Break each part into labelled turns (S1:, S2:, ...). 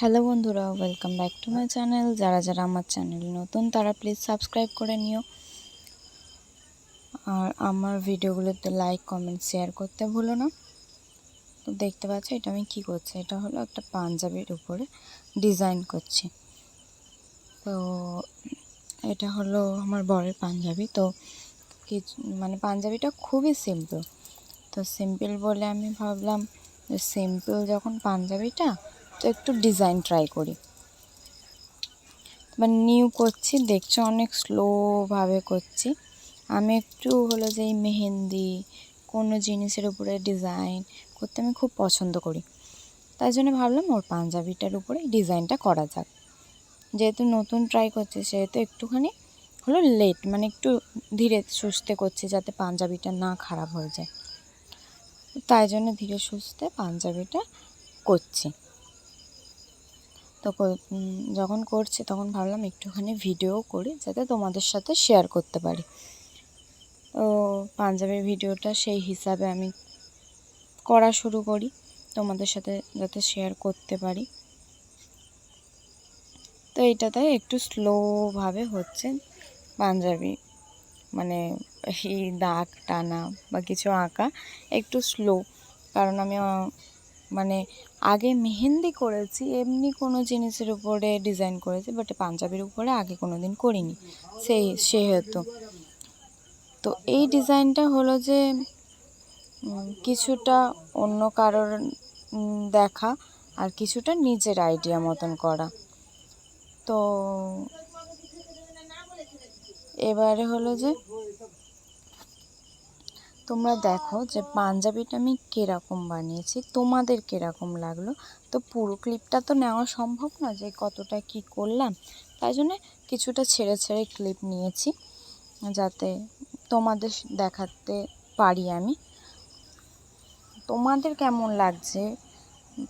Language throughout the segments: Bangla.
S1: হ্যালো বন্ধুরা, welcome back to my channel. যারা যারা আমার চ্যানেল নতুন, তারা প্লিজ সাবস্ক্রাইব করে নিও। আর আমার ভিডিওগুলোতে লাইক, কমেন্ট, শেয়ার করতে ভুলো না। তো দেখতে পাচ্ছ, এটা আমি কি করছি? এটা হলো একটা পাঞ্জাবির উপরে ডিজাইন করছি। তো এটা হলো আমার বরের পাঞ্জাবি। তো কিছু মানে পাঞ্জাবিটা খুবই সিম্পল তো সিম্পল বলে আমি ভাবলাম সিম্পল যখন পাঞ্জাবিটা একটু ডিজাইন ট্রাই করি। এবার নিউ করছি, দেখছ অনেক স্লোভাবে করছি। আমি একটু হলো যে এই মেহেন্দি, কোনো জিনিসের উপরে ডিজাইন করতে আমি খুব পছন্দ করি। তাই জন্য ভাবলাম ওর পাঞ্জাবিটার উপরে ডিজাইনটা করা যাক। যেহেতু নতুন ট্রাই করছি, সেহেতু একটুখানি হলো লেট মানে একটু ধীরে সুস্থে করছি যাতে পাঞ্জাবিটা না খারাপ হয়ে যায়। তাই জন্য ধীরে সুস্থে পাঞ্জাবিটা করছি। তো যখন করছি তখন ভাবলাম একটুখানি ভিডিও করি যাতে তোমাদের সাথে শেয়ার করতে পারি। তো পাঞ্জাবের ভিডিওটা সেই হিসাবে আমি করা শুরু করি, তোমাদের সাথে যাতে শেয়ার করতে পারি। তো এইটাতে একটু স্লোভাবে হচ্ছে পাঞ্জাবি মানে এই দাগ টানা বা কিছু আঁকা একটু স্লো কারণ আমি মানে আগে মেহেন্দি করেছি, এমনি কোনো জিনিসের উপরে ডিজাইন করেছি বাট পাঞ্জাবির উপরে আগে কোনো দিন করিনি। সেই, সেহেতু। তো এই ডিজাইনটা হলো যে কিছুটা অন্য কারোর দেখা আর কিছুটা নিজের আইডিয়া মতন করা। তো এবারে হলো যে তোমরা দেখো যে পাঞ্জাবিটা আমি কীরকম বানিয়েছি, তোমাদের কীরকম লাগল। তো পুরো ক্লিপটা তো নেওয়া সম্ভব না যে কতটা কি করলাম, তাই জন্য কিছুটা ছেড়ে ছেড়ে ক্লিপ নিয়েছি যাতে তোমাদের দেখাতে পারি আমি। তোমাদের কেমন লাগছে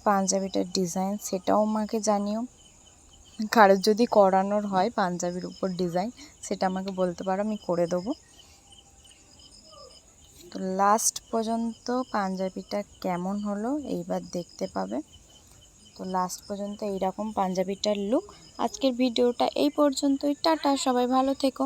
S1: পাঞ্জাবিটার ডিজাইন সেটাও আমাকে জানিও। কারোর যদি করানোর হয় পাঞ্জাবির উপর ডিজাইন, সেটা আমাকে বলতে পারো, আমি করে দেবো। তো লাস্ট পর্যন্ত পাঞ্জাবিটা কেমন হলো এইবার দেখতে পাবে। তো লাস্ট পর্যন্ত এইরকম পাঞ্জাবিটার লুক আজকের ভিডিওটা এই পর্যন্তই। টাটা, সবাই ভালো থেকো।